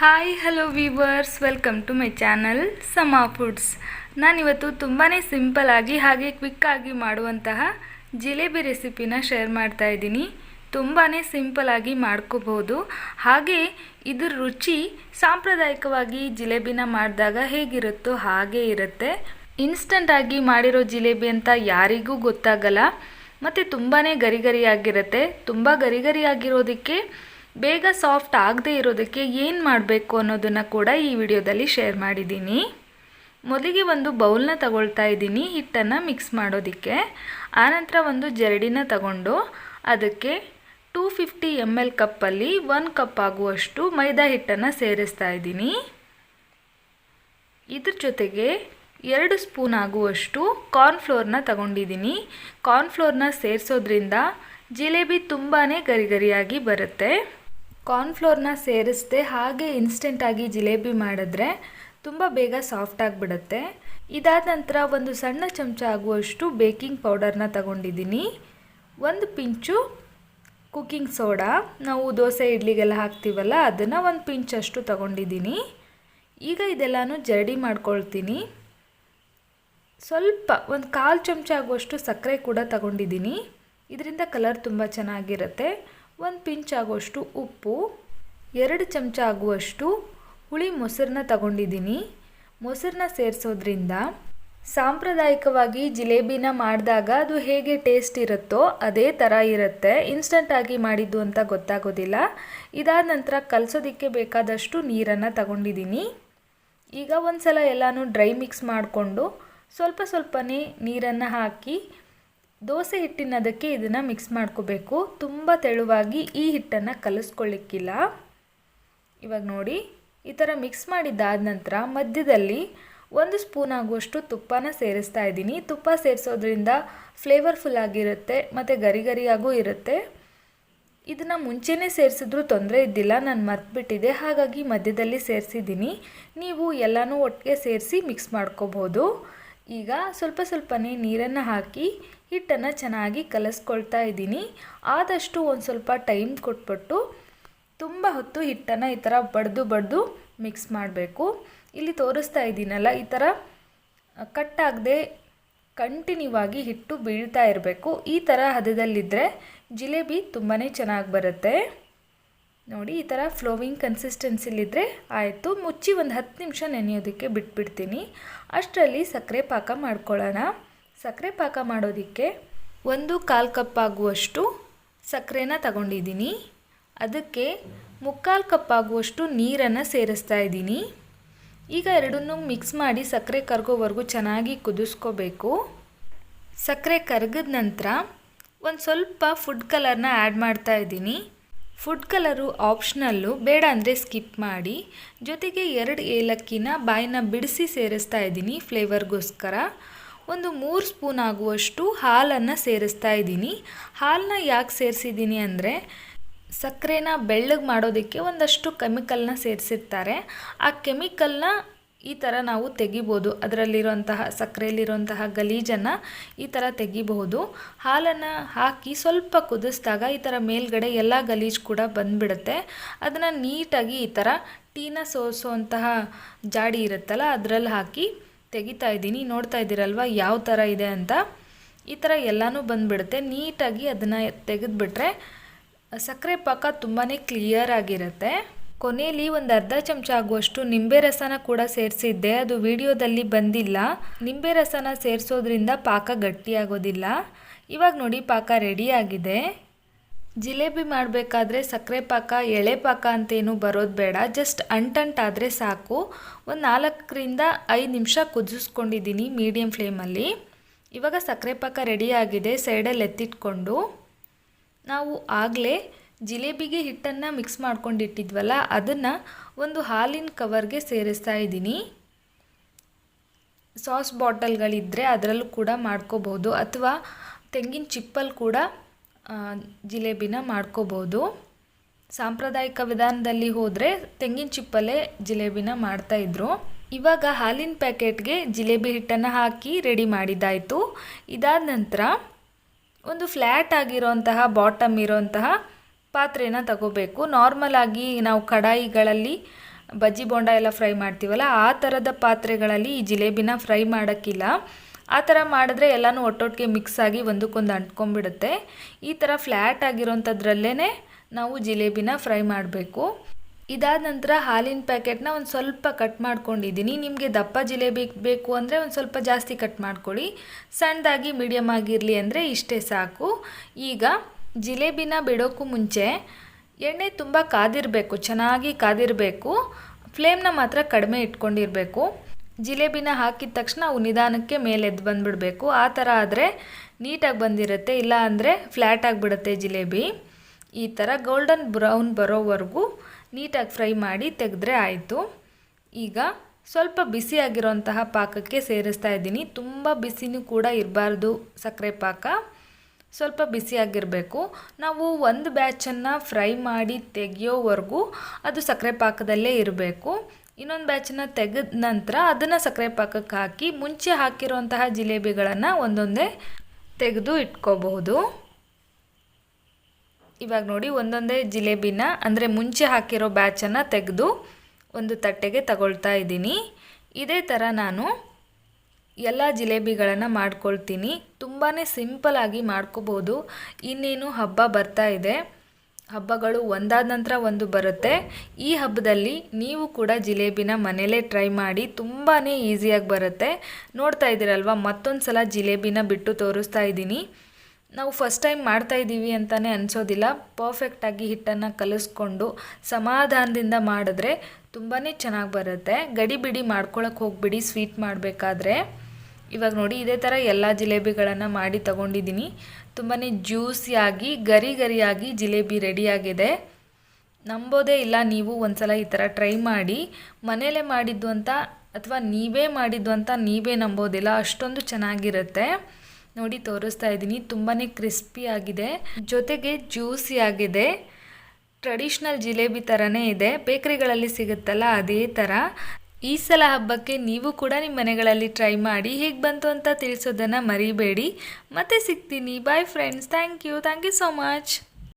Hi hello viewers welcome to my channel Sama Foods ನಾನಿವತ್ತು ತುಂಬಾ ಆಗಿ ಹಾಗೆ ಕ್ವಿಕ್ಕಾಗಿ ಮಾಡುವಂತಹ ಜಿಲೇಬಿ ರೆಸಿಪಿನ ಶೇರ್ ಮಾಡ್ತಾ ಇದ್ದೀನಿ. ತುಂಬಾ ಆಗಿ ಮಾಡ್ಕೋಬೋದು ಹಾಗೆ ಇದ್ರ ರುಚಿ ಸಾಂಪ್ರದಾಯಿಕವಾಗಿ ಜಿಲೇಬಿನ ಮಾಡಿದಾಗ ಹೇಗಿರುತ್ತೋ ಹಾಗೇ ಇರುತ್ತೆ. ಇನ್ಸ್ಟಂಟಾಗಿ ಮಾಡಿರೋ ಜಿಲೇಬಿ ಅಂತ ಯಾರಿಗೂ ಗೊತ್ತಾಗಲ್ಲ. ಮತ್ತು ತುಂಬಾ ಗರಿಗರಿಯಾಗಿರುತ್ತೆ ತುಂಬ ಗರಿ ಗರಿಯಾಗಿರೋದಕ್ಕೆ ಬೇಗ ಸಾಫ್ಟ್ ಆಗದೆ ಇರೋದಕ್ಕೆ ಏನು ಮಾಡಬೇಕು ಅನ್ನೋದನ್ನು ಕೂಡ ಈ ವಿಡಿಯೋದಲ್ಲಿ ಶೇರ್ ಮಾಡಿದ್ದೀನಿ. ಮೊದಲಿಗೆ ಒಂದು ಬೌಲ್ನ ತಗೊಳ್ತಾ ಇದ್ದೀನಿ, ಹಿಟ್ಟನ್ನು ಮಿಕ್ಸ್ ಮಾಡೋದಕ್ಕೆ. ಆನಂತರ ಒಂದು ಜರಡಿನ ತಗೊಂಡು ಅದಕ್ಕೆ ಟೂ ಫಿಫ್ಟಿ ಎಂ ಎಲ್ ಕಪ್ಪಲ್ಲಿ ಒನ್ ಕಪ್ ಆಗುವಷ್ಟು ಮೈದಾ ಹಿಟ್ಟನ್ನು ಸೇರಿಸ್ತಾ ಇದ್ದೀನಿ. ಇದ್ರ ಜೊತೆಗೆ ಎರಡು ಸ್ಪೂನ್ ಆಗುವಷ್ಟು ಕಾರ್ನ್ಫ್ಲೋರ್ನ ತಗೊಂಡಿದ್ದೀನಿ. ಕಾರ್ನ್ಫ್ಲೋರ್ನ ಸೇರಿಸೋದ್ರಿಂದ ಜಿಲೇಬಿ ತುಂಬಾ ಗರಿಗರಿಯಾಗಿ ಬರುತ್ತೆ. ಕಾರ್ನ್ಫ್ಲೋರ್ನ ಸೇರಿಸದೆ ಹಾಗೆ ಇನ್ಸ್ಟೆಂಟಾಗಿ ಜಿಲೇಬಿ ಮಾಡಿದ್ರೆ ತುಂಬ ಬೇಗ ಸಾಫ್ಟ್ ಆಗಿಬಿಡುತ್ತೆ. ಇದಾದ ನಂತರ ಒಂದು ಸಣ್ಣ ಚಮಚ ಆಗುವಷ್ಟು ಬೇಕಿಂಗ್ ಪೌಡರ್ನ ತಗೊಂಡಿದ್ದೀನಿ. ಒಂದು ಪಿಂಚು ಕುಕ್ಕಿಂಗ್ ಸೋಡಾ ನಾವು ದೋಸೆ, ಇಡ್ಲಿಗೆಲ್ಲ ಹಾಕ್ತೀವಲ್ಲ, ಅದನ್ನು ಒಂದು ಪಿಂಚಷ್ಟು ತಗೊಂಡಿದ್ದೀನಿ. ಈಗ ಇದೆಲ್ಲನೂ ಜರಡಿ ಮಾಡ್ಕೊಳ್ತೀನಿ. ಸ್ವಲ್ಪ, ಒಂದು ಕಾಲು ಚಮಚ ಆಗುವಷ್ಟು ಸಕ್ಕರೆ ಕೂಡ ತಗೊಂಡಿದ್ದೀನಿ. ಇದರಿಂದ ಕಲರ್ ತುಂಬ ಚೆನ್ನಾಗಿರುತ್ತೆ. ಒಂದು ಪಿಂಚ್ ಆಗುವಷ್ಟು ಉಪ್ಪು, ಎರಡು ಚಮಚ ಆಗುವಷ್ಟು ಹುಳಿ ಮೊಸರನ್ನ ತಗೊಂಡಿದ್ದೀನಿ. ಮೊಸರನ್ನ ಸೇರಿಸೋದ್ರಿಂದ ಸಾಂಪ್ರದಾಯಿಕವಾಗಿ ಜಿಲೇಬಿನ ಮಾಡಿದಾಗ ಅದು ಹೇಗೆ ಟೇಸ್ಟ್ ಇರುತ್ತೋ ಅದೇ ಥರ ಇರುತ್ತೆ. ಇನ್ಸ್ಟಂಟಾಗಿ ಮಾಡಿದ್ದು ಅಂತ ಗೊತ್ತಾಗೋದಿಲ್ಲ. ಇದಾದ ನಂತರ ಕಲಸೋದಕ್ಕೆ ಬೇಕಾದಷ್ಟು ನೀರನ್ನು ತಗೊಂಡಿದ್ದೀನಿ. ಈಗ ಒಂದು ಸಲ ಎಲ್ಲನೂ ಡ್ರೈ ಮಿಕ್ಸ್ ಮಾಡಿಕೊಂಡು ಸ್ವಲ್ಪ ಸ್ವಲ್ಪನೇ ನೀರನ್ನು ಹಾಕಿ ದೋಸೆ ಹಿಟ್ಟಿನದಕ್ಕೆ ಇದನ್ನು ಮಿಕ್ಸ್ ಮಾಡ್ಕೋಬೇಕು. ತುಂಬ ತೆಳುವಾಗಿ ಈ ಹಿಟ್ಟನ್ನು ಕಲಿಸ್ಕೊಳ್ಳಿಕ್ಕಿಲ್ಲ. ಇವಾಗ ನೋಡಿ, ಈ ಥರ ಮಿಕ್ಸ್ ಮಾಡಿದ್ದಾದ ನಂತರ ಮಧ್ಯದಲ್ಲಿ ಒಂದು ಸ್ಪೂನ್ ಆಗುವಷ್ಟು ತುಪ್ಪನ ಸೇರಿಸ್ತಾ ಇದ್ದೀನಿ. ತುಪ್ಪ ಸೇರಿಸೋದ್ರಿಂದ ಫ್ಲೇವರ್ಫುಲ್ ಆಗಿರುತ್ತೆ, ಮತ್ತು ಗರಿ ಗರಿಯಾಗೂ ಇರುತ್ತೆ. ಇದನ್ನು ಮುಂಚೆನೇ ಸೇರಿಸಿದ್ರೂ ತೊಂದರೆ ಇದ್ದಿಲ್ಲ, ನಾನು ಮರ್ತ್ಬಿಟ್ಟಿದೆ ಹಾಗಾಗಿ ಮಧ್ಯದಲ್ಲಿ ಸೇರಿಸಿದ್ದೀನಿ. ನೀವು ಎಲ್ಲನೂ ಒಟ್ಟಿಗೆ ಸೇರಿಸಿ ಮಿಕ್ಸ್ ಮಾಡ್ಕೋಬೋದು. ಈಗ ಸ್ವಲ್ಪ ಸ್ವಲ್ಪನೇ ನೀರನ್ನು ಹಾಕಿ ಹಿಟ್ಟನ್ನು ಚೆನ್ನಾಗಿ ಕಲಸ್ಕೊಳ್ತಾ ಇದ್ದೀನಿ. ಆದಷ್ಟು ಒಂದು ಸ್ವಲ್ಪ ಟೈಮ್ ಕೊಟ್ಬಿಟ್ಟು ತುಂಬ ಹೊತ್ತು ಹಿಟ್ಟನ್ನು ಈ ಥರ ಬಡ್ದು ಬಡ್ದು ಮಿಕ್ಸ್ ಮಾಡಬೇಕು. ಇಲ್ಲಿ ತೋರಿಸ್ತಾ ಇದ್ದೀನಲ್ಲ, ಈ ಥರ ಕಟ್ಟಾಗದೆ ಕಂಟಿನ್ಯೂ ಆಗಿ ಹಿಟ್ಟು ಬೀಳ್ತಾ ಇರಬೇಕು. ಈ ಥರ ಹದದಲ್ಲಿದ್ದರೆ ಜಿಲೇಬಿ ತುಂಬಾ ಚೆನ್ನಾಗಿ ಬರುತ್ತೆ. ನೋಡಿ, ಈ ಥರ ಫ್ಲೋವಿಂಗ್ ಕನ್ಸಿಸ್ಟೆನ್ಸಿಲಿದ್ದರೆ ಆಯಿತು. ಮುಚ್ಚಿ ಒಂದು ಹತ್ತು ನಿಮಿಷ ನೆನೆಯೋದಕ್ಕೆ ಬಿಟ್ಬಿಡ್ತೀನಿ. ಅಷ್ಟರಲ್ಲಿ ಸಕ್ಕರೆ ಪಾಕ ಮಾಡ್ಕೊಳ್ಳೋಣ. ಸಕ್ಕರೆ ಪಾಕ ಮಾಡೋದಕ್ಕೆ ಒಂದು ಕಾಲು ಕಪ್ ಆಗುವಷ್ಟು ಸಕ್ಕರೆನ ತಗೊಂಡಿದ್ದೀನಿ. ಅದಕ್ಕೆ ಮುಕ್ಕಾಲು ಕಪ್ ಆಗುವಷ್ಟು ನೀರನ್ನು ಸೇರಿಸ್ತಾ ಇದ್ದೀನಿ. ಈಗ ಎರಡನ್ನೂ ಮಿಕ್ಸ್ ಮಾಡಿ ಸಕ್ಕರೆ ಕರಗೋವರೆಗೂ ಚೆನ್ನಾಗಿ ಕುದಿಸ್ಕೋಬೇಕು. ಸಕ್ಕರೆ ಕರಗಿದ ನಂತರ ಒಂದು ಸ್ವಲ್ಪ ಫುಡ್ ಕಲರ್ನ ಆ್ಯಡ್ ಮಾಡ್ತಾ ಇದ್ದೀನಿ. ಫುಡ್ ಕಲರು ಆಪ್ಷನಲ್ಲು ಬೇಡ ಅಂದರೆ ಸ್ಕಿಪ್ ಮಾಡಿ. ಜೊತೆಗೆ ಎರಡು ಏಲಕ್ಕಿನ ಬಾಯಿನ ಬಿಡಿಸಿ ಸೇರಿಸ್ತಾ ಇದ್ದೀನಿ ಫ್ಲೇವರ್ಗೋಸ್ಕರ ಒಂದು ಮೂರು ಸ್ಪೂನ್ ಆಗುವಷ್ಟು ಹಾಲನ್ನು ಸೇರಿಸ್ತಾ ಇದ್ದೀನಿ. ಹಾಲನ್ನ ಯಾಕೆ ಸೇರಿಸಿದ್ದೀನಿ ಅಂದರೆ, ಸಕ್ಕರೆನ ಬೆಳ್ಳಗೆ ಮಾಡೋದಕ್ಕೆ ಒಂದಷ್ಟು ಕೆಮಿಕಲ್ನ ಸೇರಿಸಿರ್ತಾರೆ. ಆ ಕೆಮಿಕಲ್ನ ಈ ಥರ ನಾವು ತೆಗಿಬೋದು. ಅದರಲ್ಲಿರುವಂತಹ, ಸಕ್ಕರೆಯಲ್ಲಿರುವಂತಹ ಗಲೀಜನ್ನು ಈ ಥರ ತೆಗಿಬಹುದು. ಹಾಲನ್ನು ಹಾಕಿ ಸ್ವಲ್ಪ ಕುದಿಸಿದಾಗ ಈ ಥರ ಮೇಲ್ಗಡೆ ಎಲ್ಲ ಗಲೀಜು ಕೂಡ ಬಂದುಬಿಡುತ್ತೆ. ಅದನ್ನು ನೀಟಾಗಿ ಈ ಥರ ಟೀನ ಸೋಸುವಂತಹ ಜಾಡಿ ಇರುತ್ತಲ್ಲ ಅದರಲ್ಲಿ ಹಾಕಿ ತೆಗಿತಾ ಇದ್ದೀನಿ, ನೋಡ್ತಾ ಇದ್ದೀರಲ್ವ ಯಾವ ಥರ ಇದೆ ಅಂತ. ಈ ಥರ ಎಲ್ಲನೂ ಬಂದುಬಿಡುತ್ತೆ. ನೀಟಾಗಿ ಅದನ್ನು ತೆಗೆದುಬಿಟ್ರೆ ಸಕ್ಕರೆ ಪಾಕ ತುಂಬಾ ಕ್ಲಿಯರ್ ಆಗಿರುತ್ತೆ. ಕೊನೆಯಲ್ಲಿ ಒಂದು ಅರ್ಧ ಚಮಚ ಆಗುವಷ್ಟು ನಿಂಬೆ ರಸನ ಕೂಡ ಸೇರಿಸಿದ್ದೆ. ಅದು ವಿಡಿಯೋದಲ್ಲಿ ಬಂದಿಲ್ಲ. ನಿಂಬೆ ರಸನ ಸೇರಿಸೋದ್ರಿಂದ ಪಾಕ ಗಟ್ಟಿಯಾಗೋದಿಲ್ಲ. ಇವಾಗ ನೋಡಿ ಪಾಕ ರೆಡಿಯಾಗಿದೆ ಜಿಲೇಬಿ ಮಾಡಬೇಕಾದ್ರೆ ಸಕ್ಕರೆ ಪಾಕ, ಎಳೆ ಪಾಕ ಅಂತೇನು ಬರೋದು ಬೇಡ. ಜಸ್ಟ್ ಅಂಟಂಟಾದರೆ ಸಾಕು. ಒಂದು ನಾಲ್ಕರಿಂದ ಐದು ನಿಮಿಷ ಕುದಿಸ್ಕೊಂಡಿದ್ದೀನಿ ಮೀಡಿಯಮ್ ಫ್ಲೇಮಲ್ಲಿ. ಇವಾಗ ಸಕ್ಕರೆ ಪಾಕ ರೆಡಿಯಾಗಿದೆ ಸೈಡಲ್ಲಿ ಎತ್ತಿಟ್ಕೊಂಡು. ನಾವು ಆಗಲೇ ಜಿಲೇಬಿಗೆ ಹಿಟ್ಟನ್ನು ಮಿಕ್ಸ್ ಮಾಡ್ಕೊಂಡಿಟ್ಟಿದ್ವಲ್ಲ, ಅದನ್ನು ಒಂದು ಹಾಲಿನ ಕವರ್ಗೆ ಸೇರಿಸ್ತಾ ಇದ್ದೀನಿ. ಸಾಸ್ ಬಾಟಲ್ಗಳಿದ್ದರೆ ಅದರಲ್ಲೂ ಕೂಡ ಮಾಡ್ಕೋಬೋದು. ಅಥವಾ ತೆಂಗಿನ ಚಿಪ್ಪಲ್ಲಿ ಕೂಡ ಜಿಲೇಬಿನ ಮಾಡ್ಕೋಬೋದು. ಸಾಂಪ್ರದಾಯಿಕ ವಿಧಾನದಲ್ಲಿ ಹೋದರೆ ತೆಂಗಿನ ಚಿಪ್ಪಲ್ಲೇ ಜಿಲೇಬಿನ ಮಾಡ್ತಾಯಿದ್ರು ಇವಾಗ ಹಾಲಿನ ಪ್ಯಾಕೆಟ್ಗೆ ಜಿಲೇಬಿ ಹಿಟ್ಟನ್ನು ಹಾಕಿ ರೆಡಿ ಮಾಡಿದ್ದಾಯಿತು ಇದಾದ ನಂತರ ಒಂದು ಫ್ಲ್ಯಾಟ್ ಆಗಿರೋಂತಹ ಬಾಟಮ್ ಇರೋಂತಹ ಪಾತ್ರೆನ ತಗೋಬೇಕು. ನಾರ್ಮಲ್ ಆಗಿ ನಾವು ಕಡಾಯಿಗಳಲ್ಲಿ ಬಜ್ಜಿ ಬೋಂಡ ಎಲ್ಲ ಫ್ರೈ ಮಾಡ್ತೀವಲ್ಲ, ಆ ಥರದ ಪಾತ್ರೆಗಳಲ್ಲಿ ಈ ಜಿಲೇಬಿನ ಫ್ರೈ ಮಾಡೋಕ್ಕಿಲ್ಲ. ಆ ಥರ ಮಾಡಿದ್ರೆ ಎಲ್ಲನೂ ಒಟ್ಟೊಟ್ಟಿಗೆ ಮಿಕ್ಸ್ ಆಗಿ ಒಂದಕ್ಕೊಂದು ಅಂಟ್ಕೊಂಡ್ಬಿಡುತ್ತೆ. ಈ ಥರ ಫ್ಲ್ಯಾಟ್ ಆಗಿರೋಂಥದ್ರಲ್ಲೇ ನಾವು ಜಿಲೇಬಿನ ಫ್ರೈ ಮಾಡಬೇಕು. ಇದಾದ ನಂತರ ಹಾಲಿನ ಪ್ಯಾಕೆಟ್ನ ಒಂದು ಸ್ವಲ್ಪ ಕಟ್ ಮಾಡ್ಕೊಂಡಿದ್ದೀನಿ. ನಿಮಗೆ ದಪ್ಪ ಜಿಲೇಬಿ ಬೇಕು ಅಂದರೆ ಒಂದು ಸ್ವಲ್ಪ ಜಾಸ್ತಿ ಕಟ್ ಮಾಡ್ಕೊಳ್ಳಿ. ಸಣ್ಣದಾಗಿ ಮೀಡಿಯಮ್ ಆಗಿರಲಿ ಅಂದರೆ ಇಷ್ಟೇ ಸಾಕು. ಈಗ ಜಿಲೇಬಿನ ಬಿಡೋಕ್ಕೂ ಮುಂಚೆ ಎಣ್ಣೆ ತುಂಬ ಕಾದಿರಬೇಕು, ಚೆನ್ನಾಗಿ ಕಾದಿರಬೇಕು. ಫ್ಲೇಮ್ನ ಮಾತ್ರ ಕಡಿಮೆ ಇಟ್ಕೊಂಡಿರಬೇಕು. ಜಿಲೇಬಿನ ಹಾಕಿದ ತಕ್ಷಣ ಅವು ನಿಧಾನಕ್ಕೆ ಮೇಲೆದ್ದು ಬಂದುಬಿಡಬೇಕು. ಆ ಥರ ಆದರೆ ನೀಟಾಗಿ ಬಂದಿರುತ್ತೆ, ಇಲ್ಲ ಅಂದರೆ ಫ್ಲ್ಯಾಟ್ ಆಗಿಬಿಡುತ್ತೆ ಜಿಲೇಬಿ. ಈ ಥರ ಗೋಲ್ಡನ್ ಬ್ರೌನ್ ಬರೋವರೆಗೂ ನೀಟಾಗಿ ಫ್ರೈ ಮಾಡಿ ತೆಗೆದ್ರೆ ಆಯಿತು. ಈಗ ಸ್ವಲ್ಪ ಬಿಸಿಯಾಗಿರೋಂತಹ ಪಾಕಕ್ಕೆ ಸೇರಿಸ್ತಾ ಇದ್ದೀನಿ. ತುಂಬ ಬಿಸಿನೂ ಕೂಡ ಇರಬಾರ್ದು ಸಕ್ಕರೆ ಪಾಕ. ಸ್ವಲ್ಪ ಬಿಸಿಯಾಗಿರಬೇಕು ನಾವು ಒಂದು ಬ್ಯಾಚನ್ನು ಫ್ರೈ ಮಾಡಿ ತೆಗೆಯೋವರೆಗೂ ಅದು ಸಕ್ಕರೆ ಪಾಕದಲ್ಲೇ ಇರಬೇಕು. ಇನ್ನೊಂದು ಬ್ಯಾಚನ್ನು ತೆಗೆದ ನಂತರ ಅದನ್ನು ಸಕ್ಕರೆ ಪಾಕಕ್ಕೆ ಹಾಕಿ ಮುಂಚೆ ಹಾಕಿರುವಂತಹ ಜಿಲೇಬಿಗಳನ್ನು ಒಂದೊಂದೇ ತೆಗೆದು ಇಟ್ಕೋಬಹುದು. ಇವಾಗ ನೋಡಿ ಒಂದೊಂದೇ ಜಿಲೇಬಿನ ಅಂದರೆ ಮುಂಚೆ ಹಾಕಿರೋ ಬ್ಯಾಚನ್ನು ತೆಗೆದು ಒಂದು ತಟ್ಟೆಗೆ ತಗೊಳ್ತಾ ಇದ್ದೀನಿ. ಇದೇ ಥರ ನಾನು ಎಲ್ಲ ಜಿಲೇಬಿಗಳನ್ನು ಮಾಡ್ಕೊಳ್ತೀನಿ. ತುಂಬಾ ಸಿಂಪಲಾಗಿ ಮಾಡ್ಕೋಬೋದು ಇನ್ನೇನು ಹಬ್ಬ ಬರ್ತಾ ಇದೆ. ಹಬ್ಬಗಳು ಒಂದಾದ ನಂತರ ಒಂದು ಬರುತ್ತೆ. ಈ ಹಬ್ಬದಲ್ಲಿ ನೀವು ಕೂಡ ಜಿಲೇಬಿನ ಮನೇಲೇ ಟ್ರೈ ಮಾಡಿ ತುಂಬಾ ಈಸಿಯಾಗಿ ಬರುತ್ತೆ. ನೋಡ್ತಾ ಇದ್ದೀರಲ್ವ? ಮತ್ತೊಂದು ಸಲ ಜಿಲೇಬಿನ ಬಿಟ್ಟು ತೋರಿಸ್ತಾ ಇದ್ದೀನಿ. ನಾವು ಫಸ್ಟ್ ಟೈಮ್ ಮಾಡ್ತಾ ಇದ್ದೀವಿ ಅಂತಲೇ ಅನಿಸೋದಿಲ್ಲ. ಪರ್ಫೆಕ್ಟಾಗಿ ಹಿಟ್ಟನ್ನು ಕಲಿಸ್ಕೊಂಡು ಸಮಾಧಾನದಿಂದ ಮಾಡಿದ್ರೆ ತುಂಬಾ ಚೆನ್ನಾಗಿ ಬರುತ್ತೆ. ಗಡಿ ಬಿಡಿ ಮಾಡ್ಕೊಳಕ್ಕೆ ಹೋಗ್ಬಿಡಿ ಸ್ವೀಟ್ ಮಾಡಬೇಕಾದ್ರೆ. ಇವಾಗ ನೋಡಿ, ಇದೇ ಥರ ಎಲ್ಲ ಜಿಲೇಬಿಗಳನ್ನು ಮಾಡಿ ತಗೊಂಡಿದ್ದೀನಿ. ತುಂಬಾ ಜ್ಯೂಸಿಯಾಗಿ ಗರಿ ಗರಿಯಾಗಿ ಜಿಲೇಬಿ ರೆಡಿಯಾಗಿದೆ ನಂಬೋದೇ ಇಲ್ಲ ನೀವು ಒಂದ್ಸಲ ಈ ಥರ ಟ್ರೈ ಮಾಡಿ. ಮನೇಲೇ ಮಾಡಿದ್ದು ಅಂತ ಅಥವಾ ನೀವೇ ಮಾಡಿದ್ದು ಅಂತ ನೀವೇ ನಂಬೋದಿಲ್ಲ, ಅಷ್ಟೊಂದು ಚೆನ್ನಾಗಿರುತ್ತೆ. ನೋಡಿ, ತೋರಿಸ್ತಾ ಇದ್ದೀನಿ ತುಂಬಾ ಕ್ರಿಸ್ಪಿಯಾಗಿದೆ ಜೊತೆಗೆ ಜ್ಯೂಸಿಯಾಗಿದೆ ಟ್ರೆಡಿಷ್ನಲ್ ಜಿಲೇಬಿ ಥರನೇ ಇದೆ. ಬೇಕರಿಗಳಲ್ಲಿ ಸಿಗುತ್ತಲ್ಲ, ಅದೇ ಥರ ಈ ಸಲ ಹಬ್ಬಕ್ಕೆ ನೀವು ಕೂಡ ನಿಮ್ಮ ಮನೆಗಳಲ್ಲಿ ಟ್ರೈ ಮಾಡಿ ಹೇಗೆ ಬಂತು ಅಂತ ತಿಳಿಸೋದನ್ನು ಮರಿಬೇಡಿ. ಮತ್ತೆ ಸಿಗ್ತೀನಿ. Bye friends thank you thank you so much